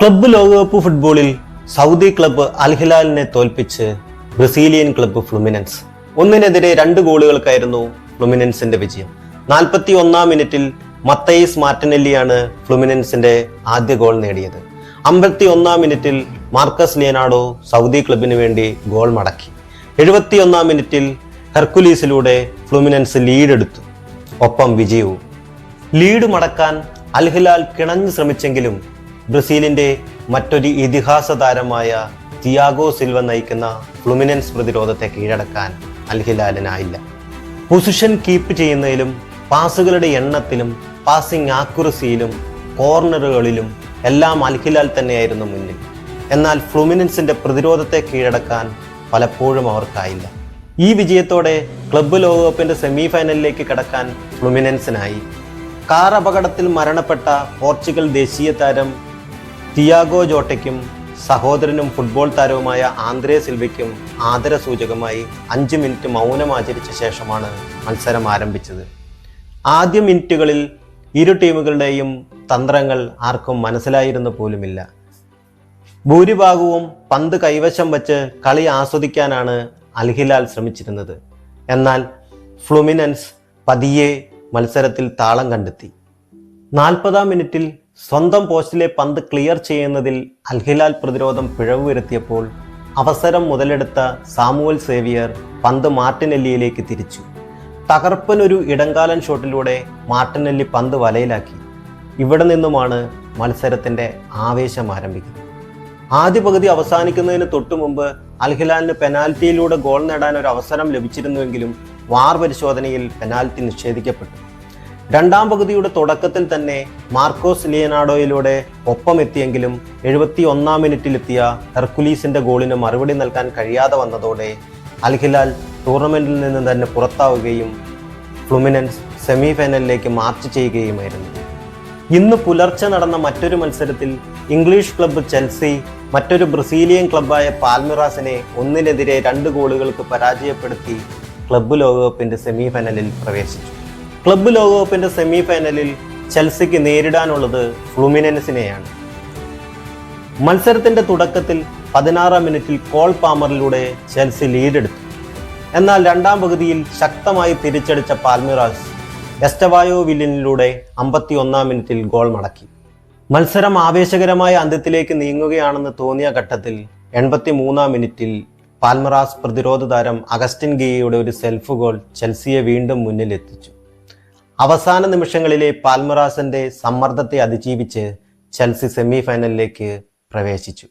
Club ലോകകപ്പ് ഫുട്ബോളിൽ Saudi club അൽഹിലാലിനെ തോൽപ്പിച്ച് ബ്രസീലിയൻ ക്ലബ്ബ് ഫ്ലുമിനൻസ് ഒന്നിനെതിരെ രണ്ട് ഗോളുകൾക്കായിരുന്നു ഫ്ലുമിനൻസിന്റെ വിജയം. നാൽപ്പത്തി ഒന്നാം മിനിറ്റിൽ മത്തയിസ് മാർട്ടിനെല്ലിയാണ് ഫ്ലുമിനൻസിന്റെ ആദ്യ ഗോൾ നേടിയത്. അമ്പത്തി ഒന്നാം മിനിറ്റിൽ മാർക്കസ് ലിയനാഡോ സൗദി ക്ലബിന് വേണ്ടി ഗോൾ മടക്കി. എഴുപത്തി ഒന്നാം മിനിറ്റിൽ ഹെർക്കുലീസിലൂടെ ഫ്ലുമിനൻസ് ലീഡെടുത്തു ഒപ്പം വിജയവും. ലീഡ് മടക്കാൻ അൽഹിലാൽ കിണഞ്ഞു ശ്രമിച്ചെങ്കിലും ബ്രസീലിന്റെ മറ്റൊരു ഇതിഹാസ താരമായ തിയാഗോ സിൽവ നയിക്കുന്ന ഫ്ലുമിനൻസ് പ്രതിരോധത്തെ കീഴടക്കാൻ അൽഹിലാലിനായില്ല. പൊസിഷൻ കീപ്പ് ചെയ്യുന്നതിലും പാസുകളുടെ എണ്ണത്തിലും പാസിംഗ് ആക്യുറസിയിലും കോർണറുകളിലും എല്ലാം അൽഹിലാൽ തന്നെയായിരുന്നു മുന്നിൽ. എന്നാൽ ഫ്ലുമിനൻസിന്റെ പ്രതിരോധത്തെ കീഴടക്കാൻ പലപ്പോഴും അവർക്കായില്ല. ഈ വിജയത്തോടെ ക്ലബ്ബ് ലോകകപ്പിന്റെ സെമി ഫൈനലിലേക്ക് കടക്കാൻ ഫ്ലുമിനൻസിനായി കാർ അപകടത്തിൽ മരണപ്പെട്ട പോർച്ചുഗൽ ദേശീയ താരം തിയാഗോ ജോട്ടയ്ക്കും സഹോദരനും ഫുട്ബോൾ താരവുമായ ആന്ദ്രേ സിൽവയ്ക്കും ആദരസൂചകമായി അഞ്ച് മിനിറ്റ് മൗനം ആചരിച്ച ശേഷമാണ് മത്സരം ആരംഭിച്ചത്. ആദ്യ മിനിറ്റുകളിൽ ഇരു ടീമുകളുടെയും തന്ത്രങ്ങൾ ആർക്കും മനസ്സിലായിരുന്നു പോലുമില്ല. ഭൂരിഭാഗവും പന്ത് കൈവശം വച്ച് കളി ആസ്വദിക്കാനാണ് അൽഹിലാൽ ശ്രമിച്ചിരുന്നത്. എന്നാൽ ഫ്ലുമിനൻസ് പതിയെ മത്സരത്തിൽ താളം കണ്ടെത്തി. നാൽപ്പതാം മിനിറ്റിൽ സ്വന്തം പോസ്റ്റിലെ പന്ത് ക്ലിയർ ചെയ്യുന്നതിൽ അൽഹിലാൽ പ്രതിരോധം പിഴവ് വരുത്തിയപ്പോൾ അവസരം മുതലെടുത്ത സാമുവൽ സേവിയർ പന്ത് മാർട്ടിനെല്ലിയിലേക്ക് തിരിച്ചു. തകർപ്പനൊരു ഇടങ്കാലൻ ഷോട്ടിലൂടെ മാർട്ടിനെല്ലി പന്ത് വലയിലാക്കി. ഇവിടെ നിന്നുമാണ് മത്സരത്തിന്റെ ആവേശം ആരംഭിക്കുന്നത്. ആദ്യ പകുതി അവസാനിക്കുന്നതിന് തൊട്ടു മുമ്പ് അൽഹിലാലിന് പെനാൽറ്റിയിലൂടെ ഗോൾ നേടാൻ ഒരു അവസരം ലഭിച്ചിരുന്നുവെങ്കിലും വാർ പരിശോധനയിൽ പെനാൽറ്റി നിഷേധിക്കപ്പെട്ടു. രണ്ടാം പകുതിയുടെ തുടക്കത്തിൽ തന്നെ മാർക്കോസ് ലിയനാഡോയിലൂടെ ഒപ്പമെത്തിയെങ്കിലും എഴുപത്തി ഒന്നാം മിനിറ്റിലെത്തിയ ഹെർക്കുലീസിന്റെ ഗോളിന് മറുപടി നൽകാൻ കഴിയാതെ വന്നതോടെ അൽഹിലാൽ ടൂർണമെന്റിൽ നിന്ന് തന്നെ പുറത്താവുകയും ഫ്ലുമിനൻസ് സെമി ഫൈനലിലേക്ക് മാർച്ച് ചെയ്യുകയുമായിരുന്നു. ഇന്ന് പുലർച്ചെ നടന്ന മറ്റൊരു മത്സരത്തിൽ ഇംഗ്ലീഷ് ക്ലബ്ബ് ചെൽസി മറ്റൊരു ബ്രസീലിയൻ ക്ലബ്ബായ പാൽമിറാസിനെ ഒന്നിനെതിരെ രണ്ട് ഗോളുകൾക്ക് പരാജയപ്പെടുത്തി ക്ലബ്ബ് ലോകകപ്പിന്റെ സെമി ഫൈനലിൽ പ്രവേശിച്ചു. ക്ലബ്ബ് ലോകകപ്പിന്റെ സെമി ഫൈനലിൽ ചെൽസിക്ക് നേരിടാനുള്ളത് ഫ്ലുമിനൻസിനെയാണ്. മത്സരത്തിന്റെ തുടക്കത്തിൽ പതിനാറാം മിനിറ്റിൽ കോൾ പാമറിലൂടെ ചെൽസി ലീഡെടുത്തു എന്നാൽ രണ്ടാം പകുതിയിൽ ശക്തമായി തിരിച്ചടിച്ച പാൽമിറാസ് എസ്റ്റവായോ വില്ലിനിലൂടെ അമ്പത്തി ഒന്നാം മിനിറ്റിൽ ഗോൾ മടക്കി. മത്സരം ആവേശകരമായ അന്ത്യത്തിലേക്ക് നീങ്ങുകയാണെന്ന് തോന്നിയ ഘട്ടത്തിൽ എൺപത്തി മൂന്നാം മിനിറ്റിൽ പാൽമറാസ് പ്രതിരോധ താരം അഗസ്റ്റിൻ ഗിയയുടെ ഒരു സെൽഫ് ഗോൾ ചെൽസിയെ വീണ്ടും മുന്നിലെത്തിച്ചു. അവസാന നിമിഷങ്ങളിലെ പാൽമറാസിന്റെ സമ്മർദ്ദത്തെ അതിജീവിച്ച് ചെൽസി സെമി ഫൈനലിലേക്ക് പ്രവേശിച്ചു.